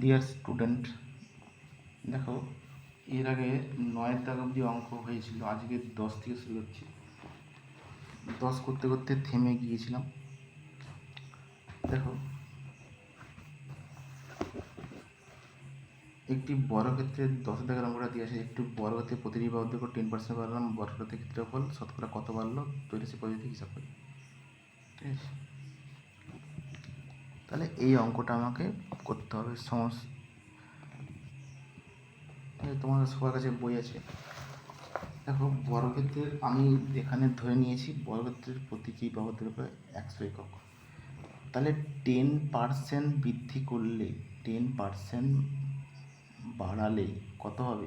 Dear student দেখো, এর আগে নয়ের দাগ অবধি অঙ্ক হয়েছিল, আজকে দশ থেকে শুরু হচ্ছে। দশ করতে করতে থেমে গিয়েছিলাম দেখো একটি বর্গক্ষেত্রের দশ দাগের অঙ্কটা দিয়ে আছে একটু বর্গক্ষেত্রে প্রতিটি বাহুর দৈর্ঘ্য টেন পার্সেন্ট বাড়লাম বর্গক্ষেত্রের ক্ষেত্রফল শতকরা কত বাড়লো, তৈরি পদ্ধতি হিসাব করি। ঠিক আছে? তাহলে এই অঙ্কটা আমাকে করতে হবে, সমস্ত এই তোমাদের সবার কাছে বই আছে। দেখো বর্গক্ষেত্রের আমি এখানে ধরে নিয়েছি বর্গক্ষেত্রের প্রতিটি বাহুদের উপরে একশো একক। তাহলে টেন পার্সেন্ট বৃদ্ধি করলে টেন পার্সেন্ট বাড়ালে কত হবে?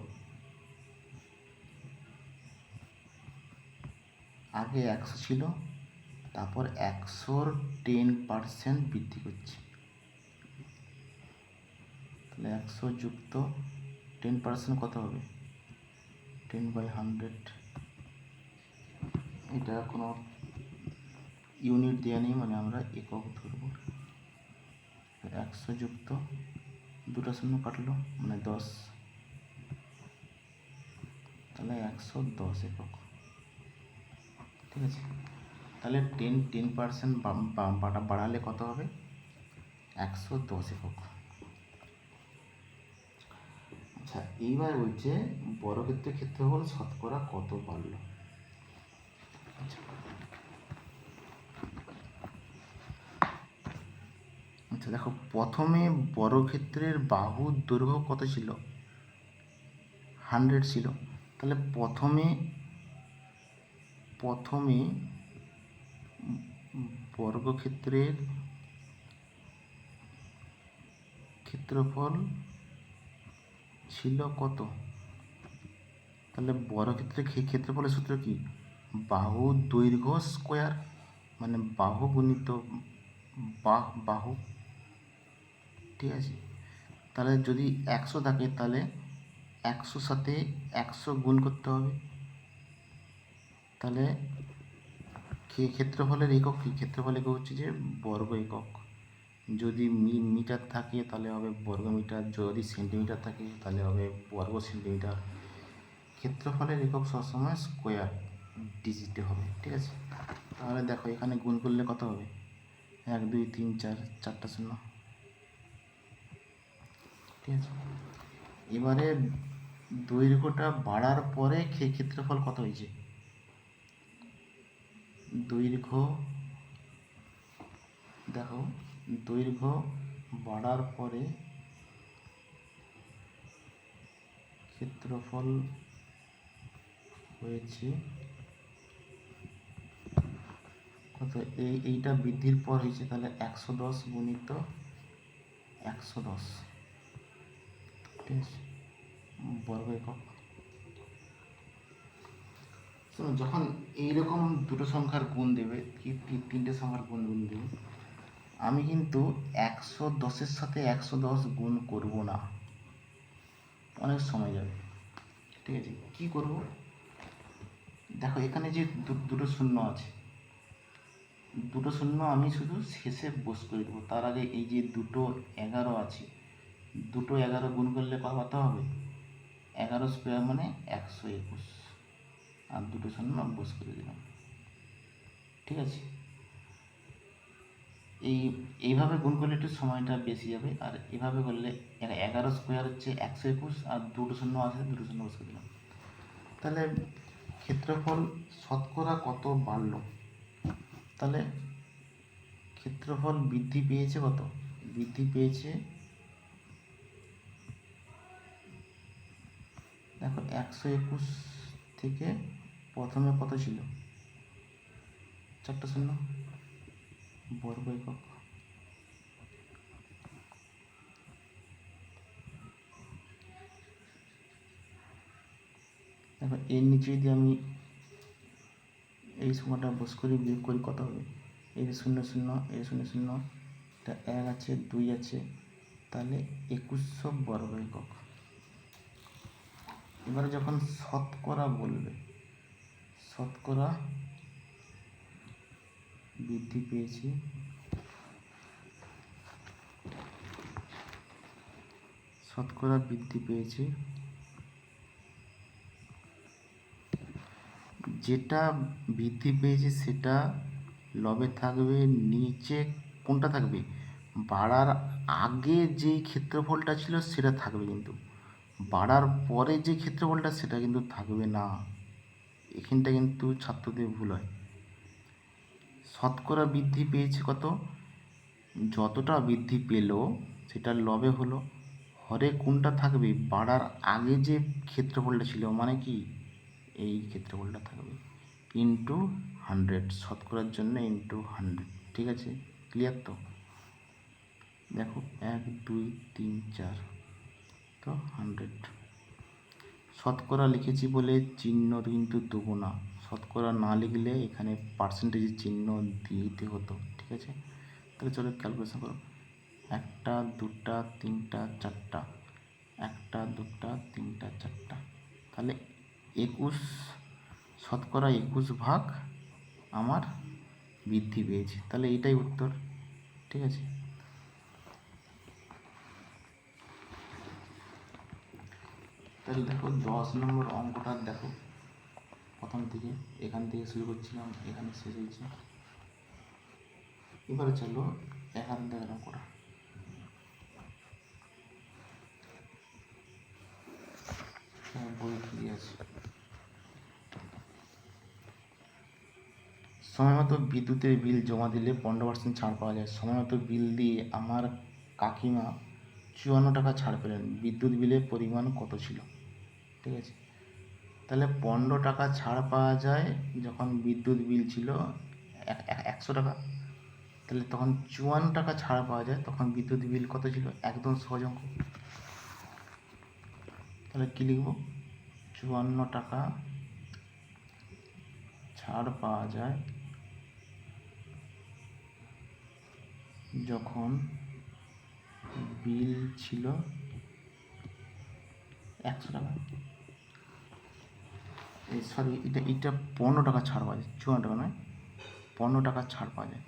আগে একশো ছিল, তারপর একশোর টেন পার্সেন্ট বৃদ্ধি করছে। তাহলে একশো যুক্ত টেন পার্সেন্ট কত হবে? টেন বাই হান্ড্রেড এটা কোনো ইউনিট দেওয়া নেই মানে আমরা একক ধরব। একশো যুক্ত দুটো শূন্য কাটলো মানে দশ। তাহলে একশো দশ একক। ঠিক আছে? তাহলে টেন টেন পার্সেন্ট বাড়ালে কত হবে? একশো দশ একক। আচ্ছা এইবার বলছে বর্গক্ষেত্রের ক্ষেত্রফল শতকরা কত বাড়লো? আচ্ছা আচ্ছা দেখো, প্রথমে বর্গক্ষেত্রের বাহুর দৈর্ঘ্য কত ছিল? হান্ড্রেড ছিল। তাহলে প্রথমে প্রথমে বর্গক্ষেত্রের ক্ষেত্রফল ছিল কত? তাহলে বর্গক্ষেত্রের ক্ষে- ক্ষেত্রফলের সূত্র কি? বাহু দৈর্ঘ্য স্কোয়ার মানে বাহু গুণিত বাহু ঠিক আছে। তাহলে যদি একশো থাকে, তাহলে একশোর সাথে একশো গুণ করতে হবে। তাহলে ক্ষে- ক্ষেত্রফলের একক কি? ক্ষেত্রফল একক হচ্ছে যে বর্গ একক। যদি মিটার থাকে, তাহলে হবে বর্গ মিটার। যদি সেন্টিমিটার থাকে, তাহলে হবে বর্গ সেন্টিমিটার। ক্ষেত্রফলের একক সবসময় স্কোয়ার ডিজিটে হবে, ঠিক আছে? তাহলে দেখো, এখানে গুণ করলে কত হবে? এক, দুই, তিন, চার, চারটা শূন্য। ঠিক আছে এবারে দৈর্ঘ্যটা বাড়ার পরে ক্ষে- ক্ষেত্রফল কত হয়েছে? দৈর্ঘ্য দেখো দৈর্ঘ্য বাড়ার পরে ক্ষেত্রফল হয়েছে কত? এই, এইটা বৃদ্ধির পর হয়েছে, তাহলে একশো দশ গুণিত একশো দশ। ঠিক বর্গ একক যখন এইরকম দুটো সংখ্যার গুণ দেবে কি তিনটে সংখ্যার গুণ গুণ দেবে, আমি কিন্তু একশো দশের সাথে একশো দশ গুণ করব না। অনেক সময় যাবে। ঠিক আছে? কি করব? দেখো, এখানে যে দুটো শূন্য আছে, দুটো শূন্য আমি শুধু শেষে বস করে দেবো। তার আগে এই যে দুটো এগারো আছে দুটো এগারো গুণ করলে কত হবে? এগারো স্কোয়ার মানে একশো একুশ। আর দুটো শূন্য বস করে দিলাম। ঠিক আছে? এই, এইভাবে গুণ করলে একটু সময়টা বেশি যাবে। আর এভাবে করলে এগারো স্কোয়ার হচ্ছে একশো একুশ, আর দুটো শূন্য আছে দুটো শূন্য বস দিলাম। তাহলে ক্ষেত্রফল শতকরা কত বাড়লো? তাহলে ক্ষেত্রফল বৃদ্ধি পেয়েছে কত? বৃদ্ধি পেয়েছে দেখো একশো একুশ থেকে প্রথমে কত ছিল? চারটা শূন্য? বর্গ একক দেখো, এর নিচে যদি আমি এই সময়টা বস করি বিয়োগ করি, কত হবে? এই শূন্য শূন্য, এই শূন্য শূন্য এক আছে, দুই আছে, তাহলে একুশশো বর্গ একক এবারে যখন শতকরা বলবে, শতকরা বৃদ্ধি পেয়েছে। শতকরা বৃদ্ধি পেয়েছে। যেটা বৃদ্ধি পেয়েছে সেটা লবে থাকবে, নিচে কোনটা থাকবে? বাড়ার আগে যেই ক্ষেত্রফলটা ছিল সেটা থাকবে কিন্তু। বাড়ার পরে যে ক্ষেত্রফলটা সেটা কিন্তু থাকবে না। এখানটা কিন্তু ছাত্রদের ভুল হয়। শতকরা বৃদ্ধি পেয়েছে কত? যতটা বৃদ্ধি পেল সেটা লবে হলো। হরে কোনটা থাকবে? বাড়ার আগে যে ক্ষেত্রফলটা ছিল মানে কি? এই ক্ষেত্রফলটা থাকবে। ইন্টু হান্ড্রেড শতকরার জন্য ইন্টু হান্ড্রেড ঠিক আছে? ক্লিয়ার তো? দেখো, এক, দুই, তিন, চার তো হান্ড্রেড শতকরা লিখেছি বলে চিহ্ন কিন্তু দেবো শতকরা না লিখলে এখানে পার্সেন্টেজের চিহ্ন দিতে হতো, ঠিক আছে? তাহলে চলো ক্যালকুলেশন করো। একটা, দুটা, তিনটা, চারটা। একটা, দুটা, তিনটা, চারটা। তাহলে একুশ, শতকরা একুশ ভাগ আমার বৃদ্ধি পেয়েছে। তাহলে এটাই উত্তর, ঠিক আছে? তাহলে দেখো দশ নম্বর অঙ্কটা দেখো। প্রথম থেকে এখান থেকে শুরু করছিলাম এখানে শেষ হয়েছে। এবারে চলো এখান থেকে অঙ্কটা। হ্যাঁ, বই কি আছে। সময় মতো বিদ্যুতের বিল জমা দিলে পনেরো পার্সেন্ট ছাড় পাওয়া যায়। সময় মতো বিল দিয়ে আমার কাকিমা চুয়ান্ন টাকা ছাড় পেলেন। বিদ্যুৎ বিলের পরিমাণ কত ছিল? ঠিক আছে? তাহলে পনেরো টাকা ছাড় পাওয়া যায় যখন বিদ্যুৎ বিল ছিল এক- এক- একশো টাকা। তাহলে তখন চুয়ান্ন টাকা ছাড় পাওয়া যায়, তখন বিদ্যুৎ বিল কত ছিল? একদম সহজ অঙ্ক। তাহলে কী লিখব? চুয়ান্ন টাকা ছাড় পাওয়া যায় যখন বিল ছিল একশো টাকা। সরি, এটা এটা পনেরো টাকা ছাড় পাওয়া যায়, চুয়ান্ন টাকা নয়, পনেরো টাকা ছাড় পাওয়া যায়।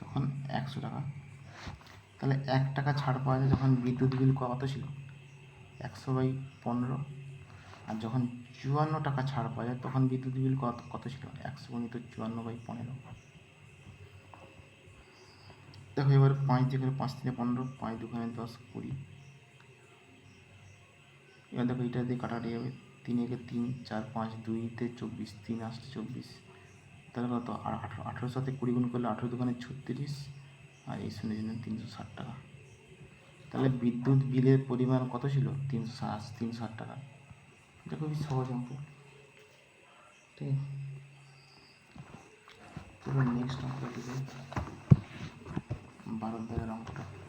তখন একশো টাকা। তাহলে এক টাকা ছাড় পাওয়া যায় যখন বিদ্যুৎ বিল কত ছিল? একশো বাই পনেরো। আর যখন চুয়ান্ন টাকা ছাড় পাওয়া যায়, তখন বিদ্যুৎ বিল কত কত ছিল? একশো গুণিত চুয়ান্ন বাই পনেরো। দেখো এবার পাঁচ দিয়ে পাঁচ থেকে পনেরো, পাঁচ দুখানে দশ কুড়ি। এবার দেখো এটা দিয়ে কাটাটি যাবে। তিন একে তিন, চার পাঁচ দুইতে চব্বিশ, তিন আসছে চব্বিশ। তাহলে কত? আর আঠারো, আঠেরোর সাথে কুড়ি গুণ করলে আঠেরো দোকানে ছত্রিশ, আর এই শূন্য জন্য তিনশো ষাট টাকা। তাহলে বিদ্যুৎ বিলের পরিমাণ কত ছিল? তিনশো ষাট তিনশো ষাট টাকা। এটা খুবই সহজ অঙ্ক। ঠিক আছে? নেক্সট অঙ্কটা বারো দাগের অঙ্কটা।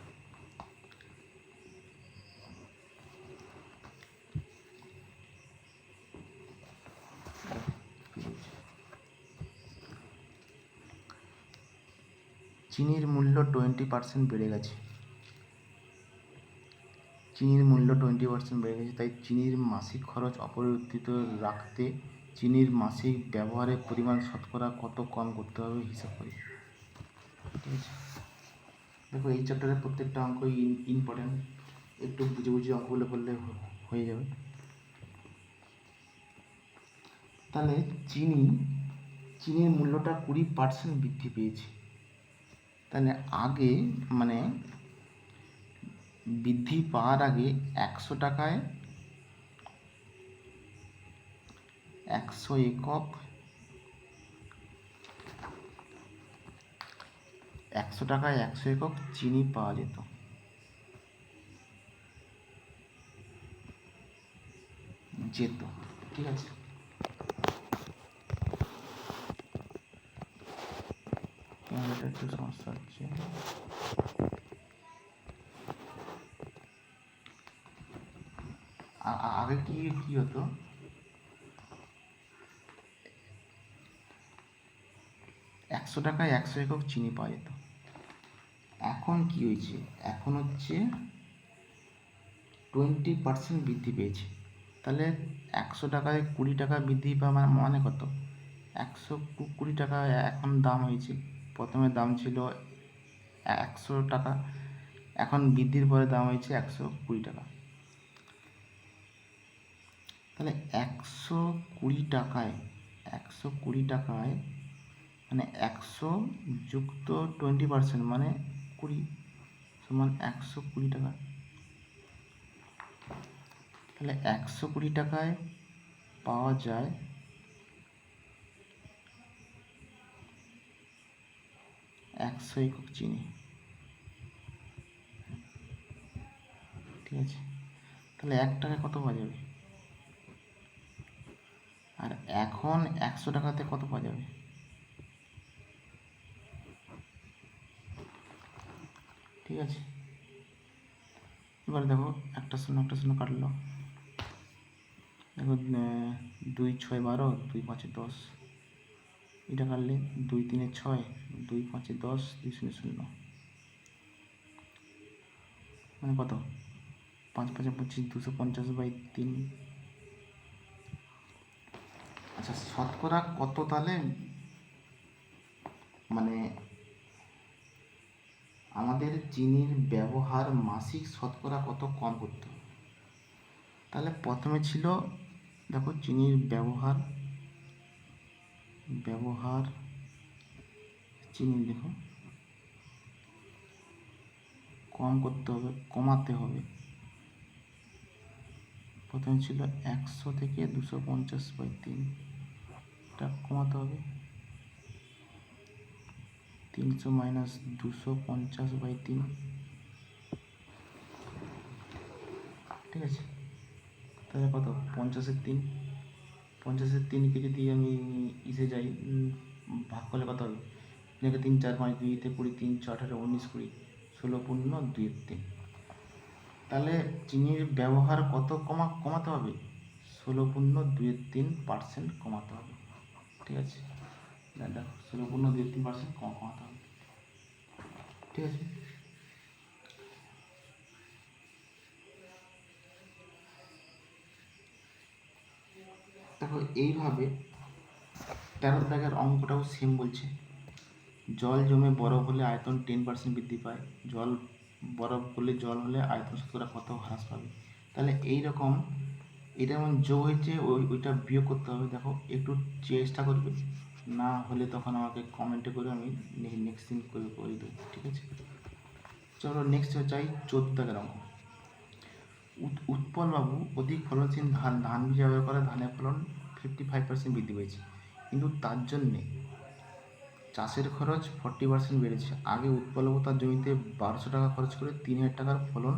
চিনির মূল্য টোয়েন্টি পার্সেন্ট বেড়ে গেছে। চিনির মূল্য টোয়েন্টি পার্সেন্ট বেড়ে গেছে, তাই চিনির মাসিক খরচ অপরিবর্তিত রাখতে চিনির মাসিক ব্যবহারের পরিমাণ শতকরা কত কম করতে হবে হিসাব করি। ঠিক আছে? দেখো, এই চ্যাপ্টারের প্রত্যেকটা অঙ্কই ইম্পর্টেন্ট একটু বুঝে বুঝে অঙ্কগুলো করলে হয়ে যাবে। তাহলে চিনি, চিনির মূল্যটা কুড়ি পার্সেন্ট বৃদ্ধি পেয়েছে। তাহলে আগে মানে বৃদ্ধি পাওয়ার আগে একশো টাকায় একশো একক একশো টাকায় একশো একক চিনি পাওয়া যেত। যেত। ঠিক আছে? একটু সমস্যা হচ্ছে আগে কি কি হতো? একশো টাকায় একশো একক চিনি পাওয়া যেত। এখন কি হয়েছে? এখন হচ্ছে টোয়েন্টি পার্সেন্ট বৃদ্ধি পেয়েছে। তাহলে একশো টাকায় কুড়ি টাকা বৃদ্ধি পাওয়া মানে- মানে কত? একশো কুড়ি টাকা এখন দাম হয়েছে। প্রথমে দাম ছিল একশো টাকা, এখন বৃদ্ধির পরে দাম হয়েছে একশো কুড়ি টাকা। তাহলে একশো কুড়ি টাকায়, একশো কুড়ি টাকায় মানে একশো যুক্ত টোয়েন্টি পার্সেন্ট মানে কুড়ি সমান একশো কুড়ি টাকা। তাহলে একশো কুড়ি টাকায় পাওয়া যায় একশো একক চিনি। ঠিক আছে? তাহলে এক টাকায় কত পাওয়া যাবে? আর এখন একশো টাকাতে কত পাওয়া যাবে? ঠিক আছে? এবার দেখো, একটা শূন্য একটা শূন্য কাটলো। দেখো দুই ছয় বারো, দুই পাঁচে দশ। এটা কাটলে দুই তিনে ছয়, দুই পাঁচে দশ, দুই শূন্য শূন্য। মানে কত? পাঁচ পাঁচে পঁচিশ, দুশো পঞ্চাশ বাই তিন। আচ্ছা শতকরা কত তাহলে মানে আমাদের চিনির ব্যবহার মাসিক শতকরা কত কম করতে হবে? তাহলে প্রথমে ছিল, দেখো, চিনির ব্যবহার ব্যবহার চিনি দেখো। কম করতে হবে, কমাতে হবে। প্রথমে ছিল একশো থেকে দুশো পঞ্চাশ বাই তিন। এটা কমাতে হবে। তিনশো মাইনাস দুশো পঞ্চাশ বাই তিন। ঠিক আছে? তাহলে কত? পঞ্চাশের তিন। পঞ্চাশের তিনকে যদি আমি ইসে যাই ভাগ করলে কত হবে? তিনকে তিন, চার, পাঁচ, দুইতে কুড়ি, তিন, ছ, আঠারো, উনিশ, কুড়ি, ষোলো পূর্ণ দুইয়ের তিন। তাহলে চিনির ব্যবহার কত কমা, কমাতে হবে? ষোলো পূর্ণ দুইয়ের তিন পার্সেন্ট কমাতে হবে। ঠিক আছে? দেখো ষোলো পূর্ণ দুইয়ের তিন পার্সেন্ট কম, কমাতে হবে। ঠিক আছে? দেখো, এইভাবে তেরো দাগের অঙ্কটাও সেম বলছে। জল জমে বরফ হলে আয়তন টেন পার্সেন্ট বৃদ্ধি পায়। জল, বরফ হলে জল হলে আয়তন শতকরা কত হ্রাস পাবে? তাহলে এই রকম এটা যেমন যোগ হয়েছে, ওই, ওইটা বিয়োগ করতে হবে। দেখো, একটু চেষ্টা করবে। না হলে তখন আমাকে কমেন্টে করে আমি নেক্সট দিন করে করে দেবো, ঠিক আছে? চলো নেক্সট চাই চোদ্দ দাগের অঙ্ক উৎপলবাবু অধিক ফলনশীল ধান ধান বীজ ব্যবহার করে ধানের ফলন ফিফটি ফাইভ পার্সেন্ট বৃদ্ধি পেয়েছে। কিন্তু তার জন্যে চাষের খরচ ফর্টি পার্সেন্ট বেড়েছে। আগে উৎপলবাবু তার জমিতে বারোশো টাকা খরচ করে তিন হাজার টাকার ফলন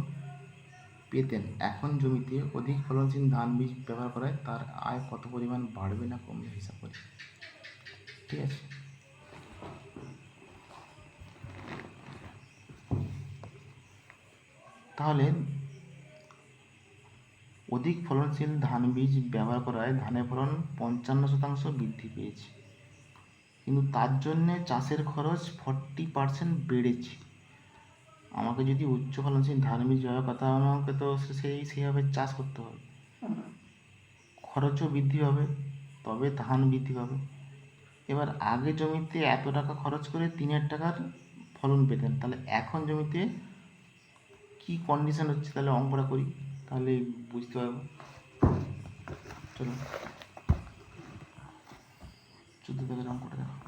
পেতেন। এখন জমিতে অধিক ফলনশীল ধান বীজ ব্যবহার করায় তার আয় কত পরিমাণ বাড়বে না কমবে হিসাব করে। ঠিক আছে? তাহলে অধিক ফলনশীল ধান বীজ ব্যবহার করায় ধানের ফলন পঞ্চান্ন শতাংশ বৃদ্ধি পেয়েছে। কিন্তু তার জন্যে চাষের খরচ ফর্টি পার্সেন্ট বেড়েছে। আমাকে যদি উচ্চ ফলনশীল ধান বীজ ব্যবহার করতে হয়, আমাকে তো সেই, সেইভাবে চাষ করতে হবে। খরচও বৃদ্ধি হবে তবে ধান বৃদ্ধি পাবে। এবার আগে জমিতে এত টাকা খরচ করে তিন হাজার টাকার ফলন পেতেন, তাহলে এখন জমিতে কি কন্ডিশন হচ্ছে? তাহলে অঙ্কটা করি। তাহলে বুঝতে পারব। চলো। চোদ্দ থেকে অঙ্কটা দেখো?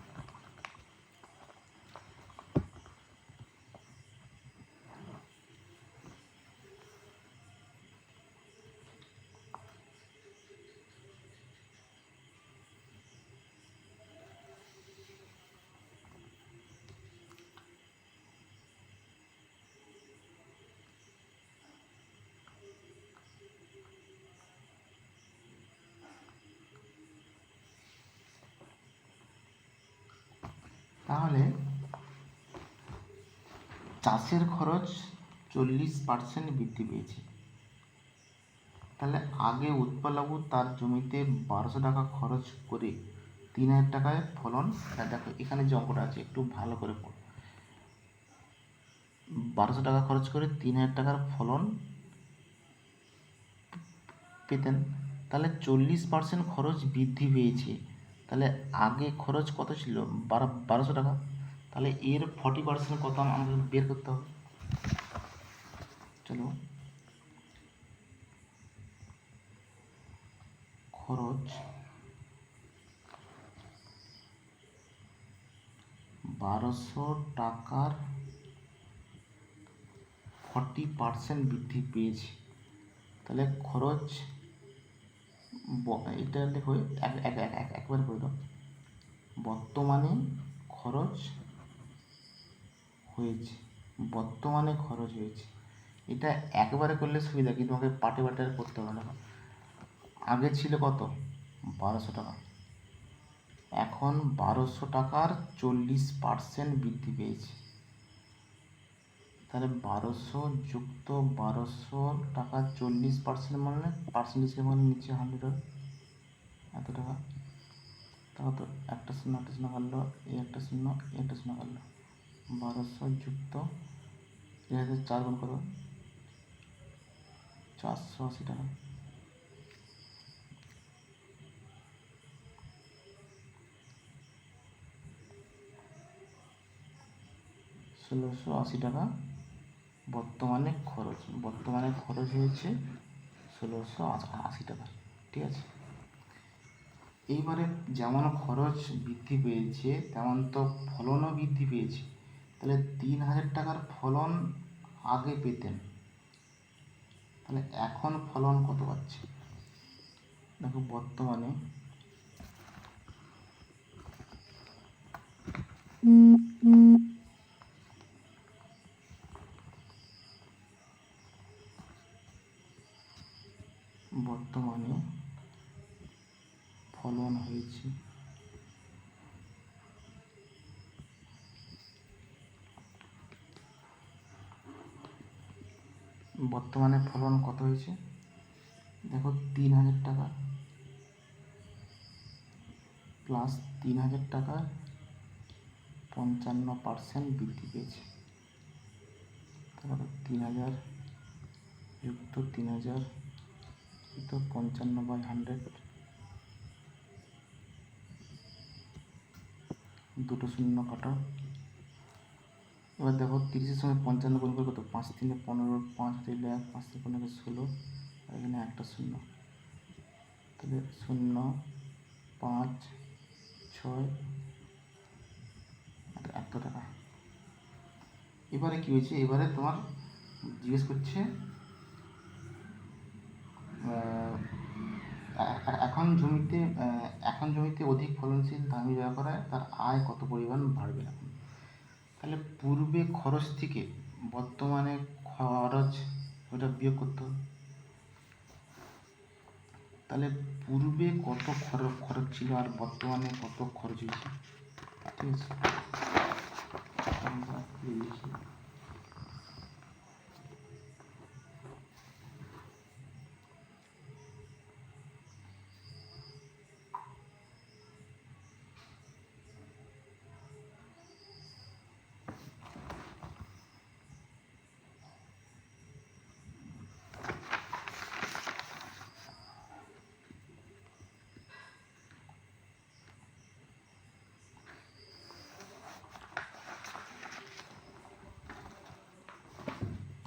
তাহলে চাষের খরচ চল্লিশ পার্সেন্ট বৃদ্ধি পেয়েছে। তাহলে আগে উৎপলবাবু তার জমিতে বারোশো টাকা খরচ করে তিন হাজার টাকায় ফলন দেখো এখানে যে অঙ্কটা আছে, একটু ভালো করে বারোশো টাকা খরচ করে তিন হাজার টাকার ফলন পেতেন। তাহলে চল্লিশ পার্সেন্ট খরচ বৃদ্ধি পেয়েছে। তাহলে আগে খরচ কত ছিল? বারো, বারোশো টাকা। তাহলে এর ফর্টি পার্সেন্ট কত আম- আমাদের বের করতে হবে? চলো। খরচ বারোশো টাকার ফর্টি পার্সেন্ট বৃদ্ধি পেয়েছে। তাহলে খরচ এটা দেখো, এক এক এক, এক- একবার করে দাও। বর্তমানে খরচ হয়েছে, বর্তমানে খরচ হয়েছে। এটা একবারে করলে সুবিধা, কিন্তু তোমাকে পাটে পাটে করতে হবে না। আগে ছিল কত? বারোশো টাকা। এখন বারোশো টাকার চল্লিশ পার্সেন্ট বৃদ্ধি পেয়েছে। তাহলে বারোশো যুক্ত বারোশো টাকা চল্লিশ পার্সেন্ট মানে পার্সেন্টেজের মানে নিচে হান্ড্রেড এত টাকা। তাও তো একটা শূন্য একটা শূন্য কাটলো এই একটা শূন্য একটা শূন্য কাটলো বারোশো যুক্ত এর হাতে চার গুণ করো। চারশো আশি টাকা। ষোলোশো আশি টাকা। বর্তমানে খরচ বর্তমানে খরচ হয়েছে ষোলোশো আশি টাকা, ঠিক আছে? এইবারে যেমন খরচ বৃদ্ধি পেয়েছে, তেমন তো ফলনও বৃদ্ধি পেয়েছে। তাহলে তিন হাজার টাকার ফলন আগে পেতেন। তাহলে এখন ফলন কত পাচ্ছে? দেখো বর্তমানে বর্তমানে হয়েছে বর্তমানে ফলন কত হয়েছে? দেখো, তিন হাজার টাকা। প্লাস তিন হাজার টাকার পঞ্চান্ন পার্সেন্ট বৃদ্ধি পেয়েছে। তারপরে তিন হাজার যুক্ত তিন হাজার, যুক্ত পঞ্চান্ন বাই হান্ড্রেড দুটো শূন্য কাটা। এবার দেখো তিরিশের সময় পঞ্চান্ন গুণ করে কত? পাঁচ তিনে পনেরো, পাঁচ দিলে এক, পাঁচ তিনে পনেরো ষোলো এখানে একটা শূন্য। তাহলে শূন্য, পাঁচ, ছয় এত টাকা। এবারে কি হয়েছে? এবারে তোমার জিজ্ঞেস করছে এখন জমিতে এখন জমিতে অধিক ফলনশীল ধান ব্যবহার করায় তার আয় কত পরিমাণ বাড়বে এখন? তাহলে পূর্বে খরচ থেকে বর্তমানে খরচ ওটা বিয়োগ করতে হবে। তাহলে পূর্বে কত খরচ খরচ ছিল আর বর্তমানে কত খরচ হয়েছে? ঠিক আছে।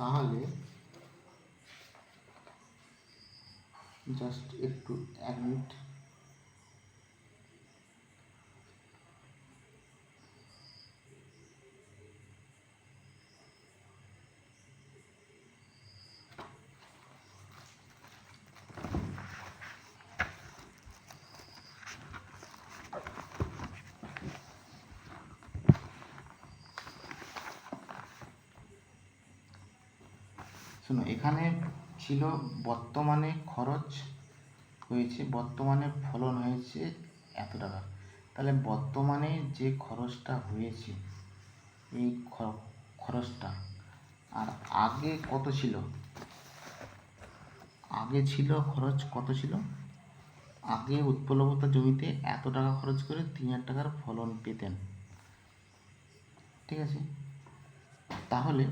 তাহলে জাস্ট একটু এক মিনিট শোনো, এখানে ছিল বর্তমানে খরচ হয়েছে, বর্তমানে ফলন হয়েছে এত টাকা। তাহলে বর্তমানে যে খরচটা হয়েছে, এই খরচটা, আর আগে কত ছিল? আগে ছিল খরচ কত ছিল? আগে উৎপলবতা জমিতে এত টাকা খরচ করে তিন হাজার টাকার ফলন পেতেন। ঠিক আছে? তাহলে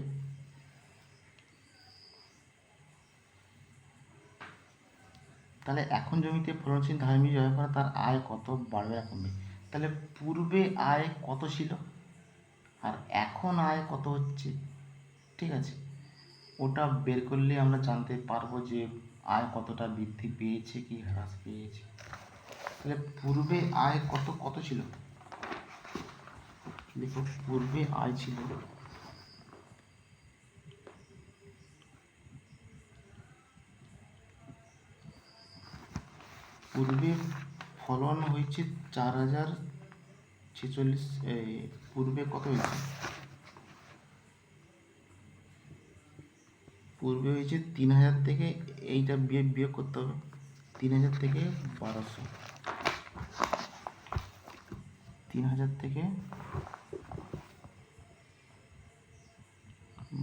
তাহলে এখন জমিতে ফলনশীল ধান বীজ ব্যবহার করে তার আয় কত বাড়বে না কমবে তাহলে পূর্বে আয় কত ছিল? আর এখন আয় কত হচ্ছে? ঠিক আছে? ওটা বের করলে আমরা জানতে পারব যে আয় কতটা বৃদ্ধি পেয়েছে কি হ্রাস পেয়েছে। তাহলে পূর্বে আয় কত কত ছিল? দেখো পূর্বে আয় ছিল পূর্বে ফলন হয়েছে চার হাজার ছেচল্লিশ পূর্বে কত হয়েছে? পূর্বে হয়েছে তিন হাজার থেকে এইটা বিয়োগ বিয়োগ করতে হবে। তিন হাজার থেকে বারোশো। তিন হাজার থেকে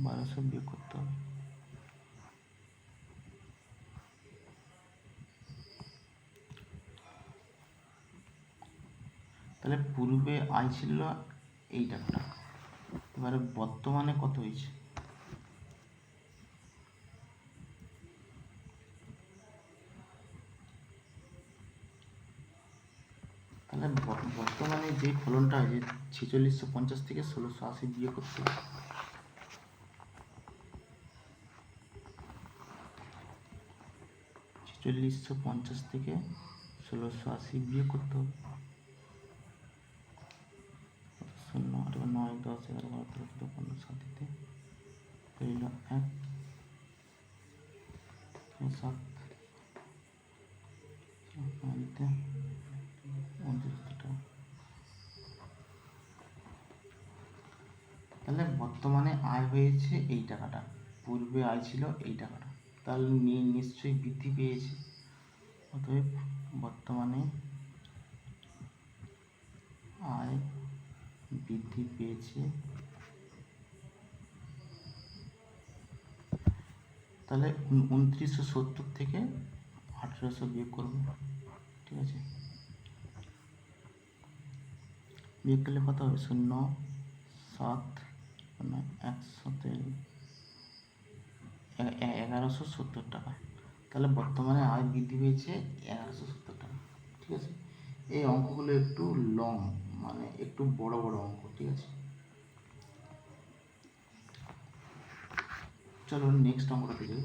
বারোশো বিয়োগ করতে হবে তাহলে পূর্বে আয় ছিল এই টাকাটা। এবারে বর্তমানে কত হয়েছে? তাহলে বর্তমানে যে ফলনটা আছে ছেচল্লিশশো পঞ্চাশ থেকে ষোলোশো আশি বিয়ে করতে ছেচল্লিশশো পঞ্চাশ থেকে ষোলোশো আশি বিয়ে করতে হবে। শূন্য আট নয়, দশ, এগারো, বারো, তেরো, চোদ্দ, পনেরো সাতিতে রইল এক সাত নয়তে তাহলে বর্তমানে আয় হয়েছে এই টাকাটা, পূর্বে আয় ছিল এই টাকাটা। তাহলে নিশ্চয়ই বৃদ্ধি পেয়েছে। অতএব বর্তমানে আয় বৃদ্ধি পেয়েছে। তাহলে উনত্রিশশো সত্তর থেকে আঠেরোশো বিয়োগ করব, ঠিক আছে? বিয়োগ করলে কত হবে? শূন্য, সাত মানে একশোতে এ- এ- এগারোশো সত্তর টাকা। তাহলে বর্তমানে আয় বৃদ্ধি পেয়েছে এগারোশো সত্তর টাকা, ঠিক আছে? এই অঙ্কগুলো একটু লং মানে একটু বড় বড় অঙ্ক ঠিক আছে? চলো নেক্সট অঙ্কটা দেখে